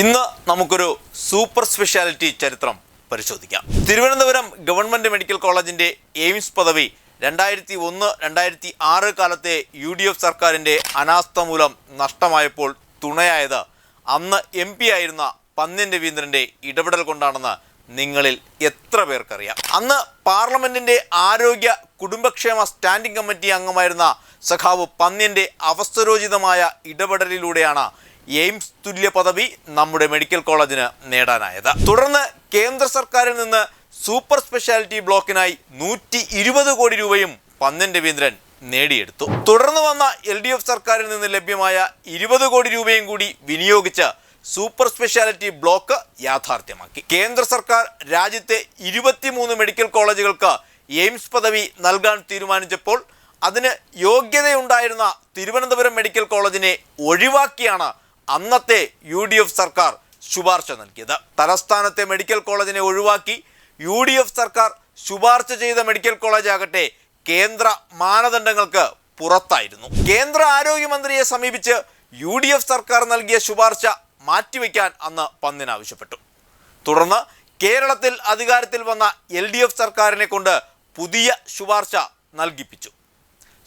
ഇന്ന് നമുക്കൊരു super speciality ചരിത്രം പരിശോധിക്കാം. തിരുവനന്തപുരം ഗവൺമെന്റ് മെഡിക്കൽ കോളേജിന്റെ എയിംസ് പദവി രണ്ടായിരത്തി ഒന്ന് രണ്ടായിരത്തി ആറ് കാലത്തെ യു ഡി എഫ് സർക്കാരിന്റെ അനാസ്ഥ മൂലം നഷ്ടമായപ്പോൾ തുണയായത് അന്ന് എം പി ആയിരുന്ന പന്ന്യൻ രവീന്ദ്രന്റെ ഇടപെടൽ കൊണ്ടാണെന്ന് നിങ്ങളിൽ എത്ര പേർക്കറിയാം. അന്ന് പാർലമെന്റിന്റെ ആരോഗ്യ കുടുംബക്ഷേമ സ്റ്റാൻഡിംഗ് കമ്മിറ്റി അംഗമായിരുന്ന സഖാവ് പന്ന്യന്റെ അവസരോചിതമായ ഇടപെടലിലൂടെയാണ് എയിംസ് തുല്യ പദവി നമ്മുടെ മെഡിക്കൽ കോളേജിന് നേടാനായത്. തുടർന്ന് കേന്ദ്ര സർക്കാരിൽ നിന്ന് സൂപ്പർ സ്പെഷ്യാലിറ്റി ബ്ലോക്കിനായി നൂറ്റി ഇരുപത് കോടി രൂപയും പന്നൻ രവീന്ദ്രൻ നേടിയെടുത്തു. തുടർന്ന് വന്ന എൽ ഡി എഫ് സർക്കാരിൽ നിന്ന് ലഭ്യമായ ഇരുപത് കോടി രൂപയും കൂടി വിനിയോഗിച്ച് സൂപ്പർ സ്പെഷ്യാലിറ്റി ബ്ലോക്ക് യാഥാർത്ഥ്യമാക്കി. കേന്ദ്ര സർക്കാർ രാജ്യത്തെ ഇരുപത്തിമൂന്ന് മെഡിക്കൽ കോളേജുകൾക്ക് എയിംസ് പദവി നൽകാൻ തീരുമാനിച്ചപ്പോൾ അതിന് യോഗ്യതയുണ്ടായിരുന്ന തിരുവനന്തപുരം മെഡിക്കൽ കോളേജിനെ ഒഴിവാക്കിയാണ് അന്നത്തെ യു ഡി എഫ് സർക്കാർ ശുപാർശ നൽകിയത്. തലസ്ഥാനത്തെ മെഡിക്കൽ കോളേജിനെ ഒഴിവാക്കി യു ഡി എഫ് സർക്കാർ ശുപാർശ ചെയ്ത മെഡിക്കൽ കോളേജ് ആകട്ടെ കേന്ദ്ര മാനദണ്ഡങ്ങൾക്ക് പുറത്തായിരുന്നു. കേന്ദ്ര ആരോഗ്യമന്ത്രിയെ സമീപിച്ച് യു ഡി എഫ് സർക്കാർ നൽകിയ ശുപാർശ മാറ്റിവെക്കാൻ അന്ന് പന്തിന് ആവശ്യപ്പെട്ടു. തുടർന്ന് കേരളത്തിൽ അധികാരത്തിൽ വന്ന എൽ ഡി എഫ് സർക്കാരിനെ കൊണ്ട് പുതിയ ശുപാർശ നൽകിപ്പിച്ചു.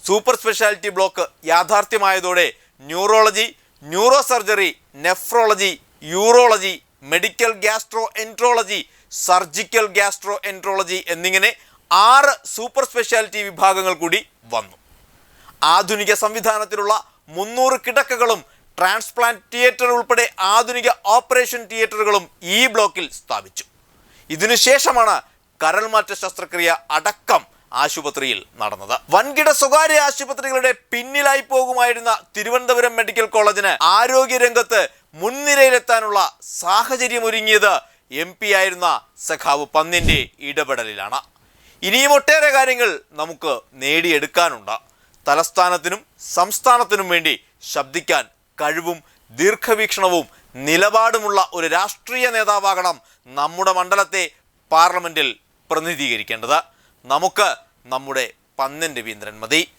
Super speciality block യാഥാർത്ഥ്യമായതോടെ neurology neuro surgery nephrology urology medical gastroenterology surgical gastroenterology എന്നിങ്ങനെ ആറ് സൂപ്പർ സ്പെഷ്യാലിറ്റി വിഭാഗങ്ങൾ കൂടി വന്നു. ആധുനിക സംവിധാനത്തിലുള്ള മുന്നൂറ് കിടക്കകളും ട്രാൻസ്പ്ലാന്റ് തിയേറ്റർ ഉൾപ്പെടെ ആധുനിക ഓപ്പറേഷൻ തിയേറ്ററുകളും ഈ ബ്ലോക്കിൽ സ്ഥാപിച്ചു. ഇതിനുശേഷമാണ് കരൾമാറ്റ ശസ്ത്രക്രിയ അടക്കം ആശുപത്രിയിൽ നടന്നത്. വൻകിട സ്വകാര്യ ആശുപത്രികളുടെ പിന്നിലായി പോകുമായിരുന്ന തിരുവനന്തപുരം മെഡിക്കൽ കോളേജിന് ആരോഗ്യരംഗത്ത് മുൻനിരയിലെത്താനുള്ള സാഹചര്യം ഒരുങ്ങിയത് എം പി ആയിരുന്ന സഖാവ് പന്നിന്റെ ഇടപെടലിലാണ്. ഇനിയും ഒട്ടേറെ കാര്യങ്ങൾ നമുക്ക് നേടിയെടുക്കാനുണ്ട്. തലസ്ഥാനത്തിനും സംസ്ഥാനത്തിനും വേണ്ടി ശബ്ദിക്കാൻ കഴിവും ദീർഘവീക്ഷണവും നിലപാടുമുള്ള ഒരു രാഷ്ട്രീയ നേതാവാകണം നമ്മുടെ മണ്ഡലത്തെ പാർലമെന്റിൽ പ്രതിനിധീകരിക്കേണ്ടത്. നമുക്ക് നമ്മുടെ പന്നൻ രവീന്ദ്രൻ മതി.